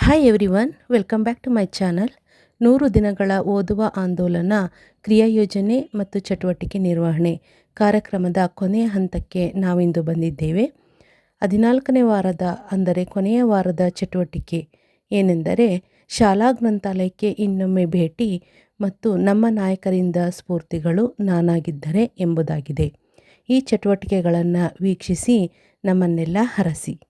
Hi everyone welcome back to my channel ನೂರು ದಿನಗಳ ಓದುವ ಆಂದೋಲನ, ಕ್ರಿಯಾ ಯೋಜನೆ ಮತ್ತು ಚಟುವಟಿಕೆ ನಿರ್ವಹಣೆ ಕಾರ್ಯಕ್ರಮದ ಕೊನೆಯ ಹಂತಕ್ಕೆ ನಾವಿಂದು ಬಂದಿದ್ದೇವೆ. ಹದಿನಾಲ್ಕನೇ ವಾರದ, ಅಂದರೆ ಕೊನೆಯ ವಾರದ ಚಟುವಟಿಕೆ ಏನೆಂದರೆ, ಶಾಲಾ ಗ್ರಂಥಾಲಯಕ್ಕೆ ಇನ್ನೊಮ್ಮೆ ಭೇಟಿ ಮತ್ತು ನಮ್ಮ ನಾಯಕರಿಂದ ಸ್ಫೂರ್ತಿಗಳು ನಾನಾಗಿದ್ದರೆ ಎಂಬುದಾಗಿದೆ. ಈ ಚಟುವಟಿಕೆಗಳನ್ನು ವೀಕ್ಷಿಸಿ ನಮ್ಮನ್ನೆಲ್ಲ ಹರಸಿ.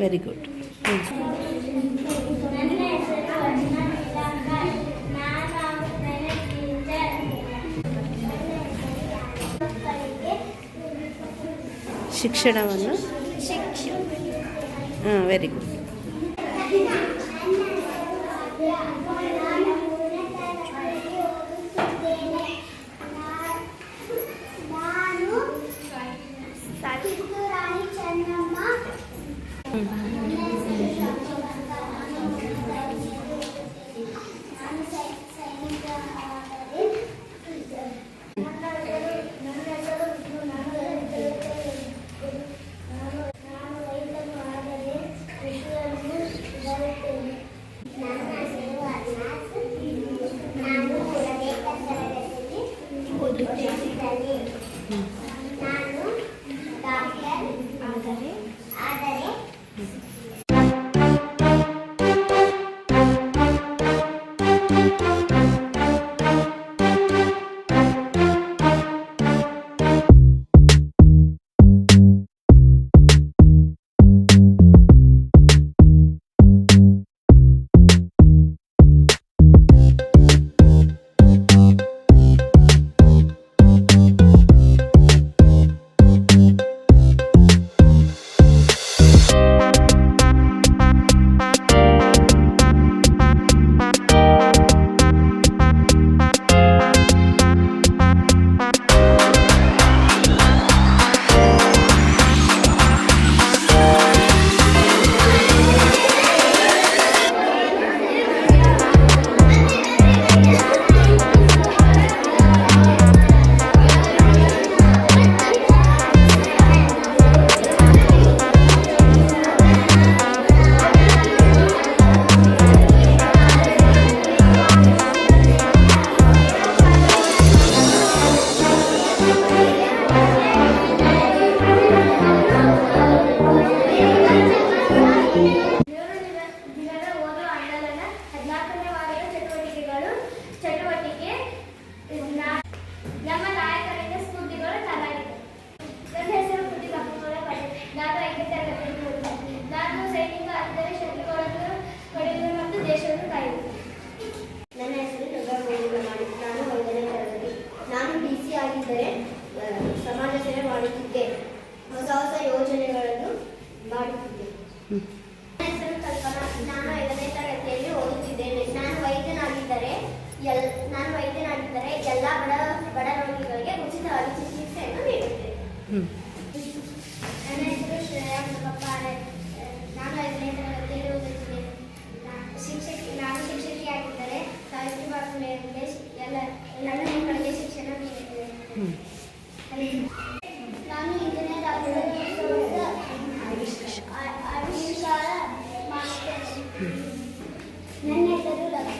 ವೆರಿ ಗುಡ್ ಶಿಕ್ಷಣವನ್ನು very good Yeah.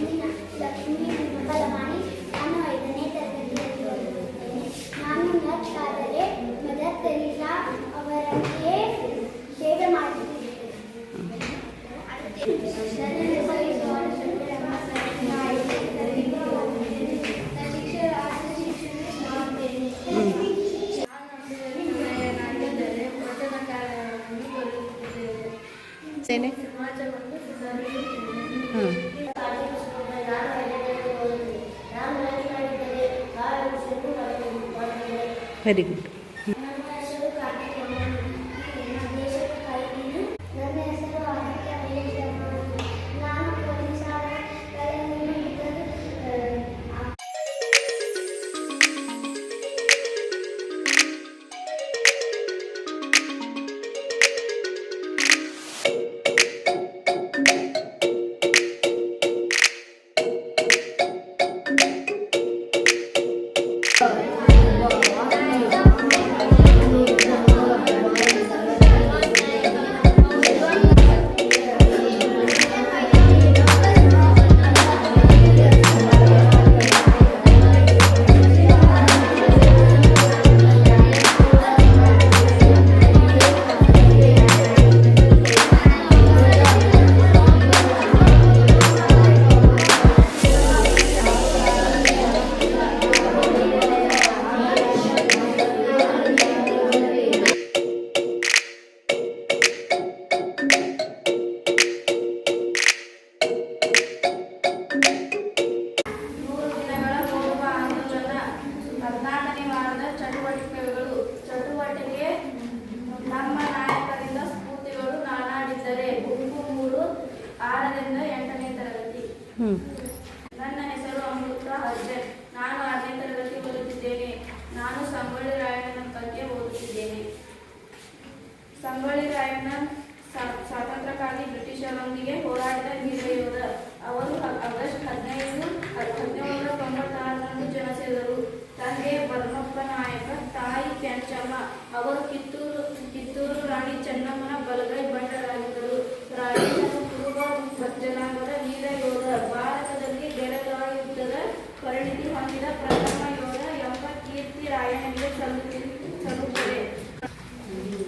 Lakshmi Lakshmi Malamani ನಾನು ಐದನೇ ತರಗತಿಯಲ್ಲಿ ಓದುತ್ತೇನೆ ನಾನು ಆದರೆ ಸೇವೆ ಸೇನೆ? very good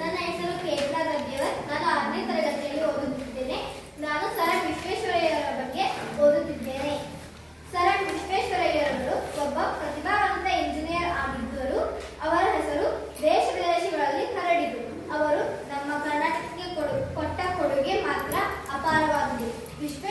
ನನ್ನ ಹೆಸರು ಕೇರಳ ನಾನು ಆರನೇ ತರಗತಿಯಲ್ಲಿ ಓದುತ್ತಿದ್ದೇನೆ. ನಾನು ಸರ್ ವಿಶ್ವೇಶ್ವರಯ್ಯವರ ಬಗ್ಗೆ ಓದುತ್ತಿದ್ದೇನೆ. ಸರ್ ವಿಶ್ವೇಶ್ವರಯ್ಯರವರು ಒಬ್ಬ ಪ್ರತಿಭಾವಂತ ಇಂಜಿನಿಯರ್ ಆಗಿದ್ದರು. ಅವರ ಹೆಸರು ದೇಶ ವಿದೇಶಗಳಲ್ಲಿ ಹರಡಿದರು ಅವರು ನಮ್ಮ ಕರ್ನಾಟಕಕ್ಕೆ ಕೊಟ್ಟ ಕೊಡುಗೆ ಮಾತ್ರ ಅಪಾರವಾಗಿದೆ. ವಿಶ್ವ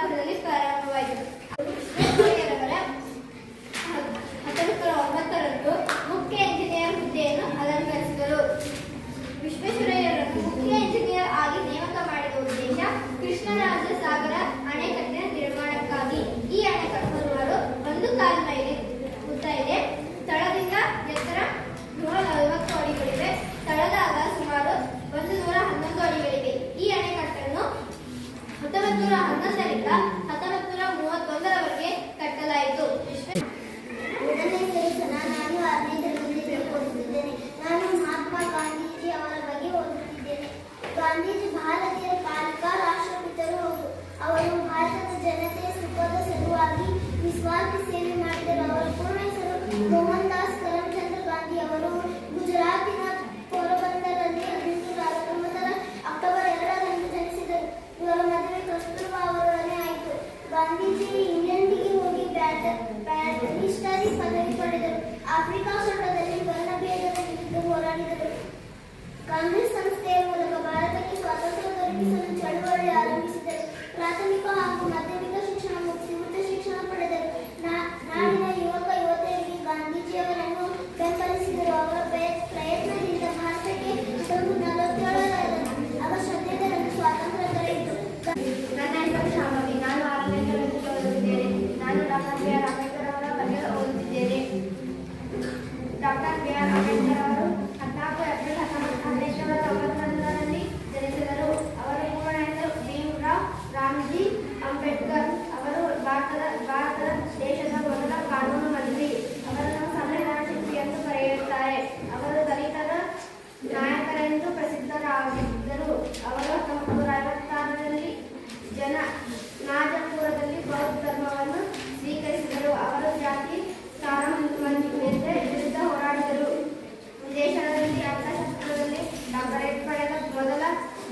cordiales para Nueva York. 嗯。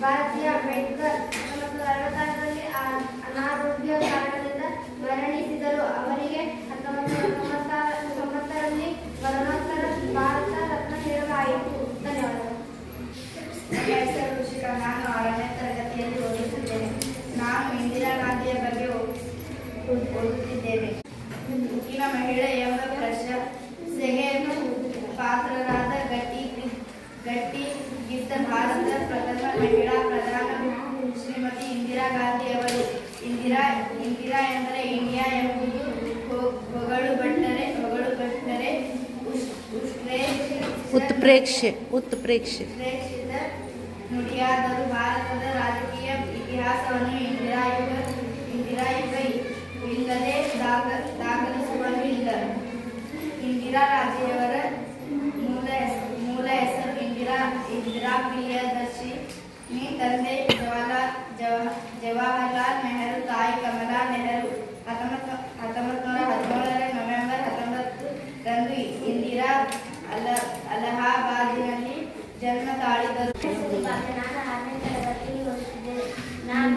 ಭಾರತೀಯ ಅಂಬೇಡ್ಕರ್ ಹತ್ತೊಂಬತ್ತು ಅರವತ್ತಾರರಲ್ಲಿ ಅನಾರೋಗ್ಯ ಕಾರಣದಿಂದ ಮರಣಿಸಿದರು. ಅವರಿಗೆ ಹತ್ತೊಂಬತ್ತು ತೊಂಬತ್ತಾರ ತೊಂಬತ್ತರಲ್ಲಿ ಮರಣೋತ್ತರ ಭಾರತ ರತ್ನ ನೀಡಲಾಯಿತು ಧನ್ಯವಾದಗಳು. ನನ್ನ ನಾನು ಆರನೇ ತರಗತಿಯಲ್ಲಿ ಓದುತ್ತಿದ್ದೇನೆ. ನಾನು ಇಂದಿರಾ ಗಾಂಧಿಯ ಬಗ್ಗೆ ಓದ್- ಓದುತ್ತಿದ್ದೇನೆ. ಮುಖ್ಯ ಮಹಿಳೆ ಎಂಬ ಪ್ರಶಂಸೆಗೆ ಪಾತ್ರರಾದ ಗಟ್ಟಿ ಗಟ್ಟಿ ಭಾರತದ ಪ್ರಥಮ ಮಹಿಳಾ ಪ್ರಧಾನ ಶ್ರೀಮತಿ ಇಂದಿರಾ ಗಾಂಧಿ ಅವರು. ಇಂದಿರಾ ಇಂದಿರಾ ಎಂದರೆ ಇಂಡಿಯಾ ಎಂಬುದು ಹೊಗಳು ಬಟ್ಟರೆ ಹೊಗಳು ಬಟ್ಟರೆ ಉತ್ಪ್ರೇಕ್ಷೆ ಉತ್ಪ್ರೇಕ್ಷೆ. ನುಡಿಯಾದರೂ ಭಾರತದ ರಾಜಕೀಯ ಇತಿಹಾಸವನ್ನು ಇಂದಿರಾ ಇಂದಿರಾ ಇಲ್ಲದೆ ದಾಖಲಿಸುವ ಇಲ್ಲ. ಇಂದಿರಾ ರಾಜೆಯವರ ಇಂದಿರಾ ಪ್ರಿಯದರ್ಶಿನಿ ತಂದೆ ಜವಾಹರ್ಲಾಲ್ ಜವ- ಜವಾಹರ್ಲಾಲ್ ನೆಹರು ತಾಯಿ ಕಮಲಾ ನೆಹರು ಹತ್ತೊಂಬತ್ತು ಹತ್ತೊಂಬತ್ತು ನೂರ ಹದಿನೇಳರ ನವೆಂಬರ್ ಹತ್ತೊಂಬತ್ತು ರಂದು ಇಂದಿರಾ ಅಲ ಅಲಹಾಬಾದಿನಲ್ಲಿ ಜನ್ಮ ತಾಳಿದರು ನಾನು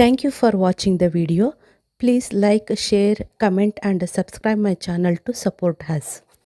Thank you for watching the video. Please like, share, comment and subscribe my channel to support us.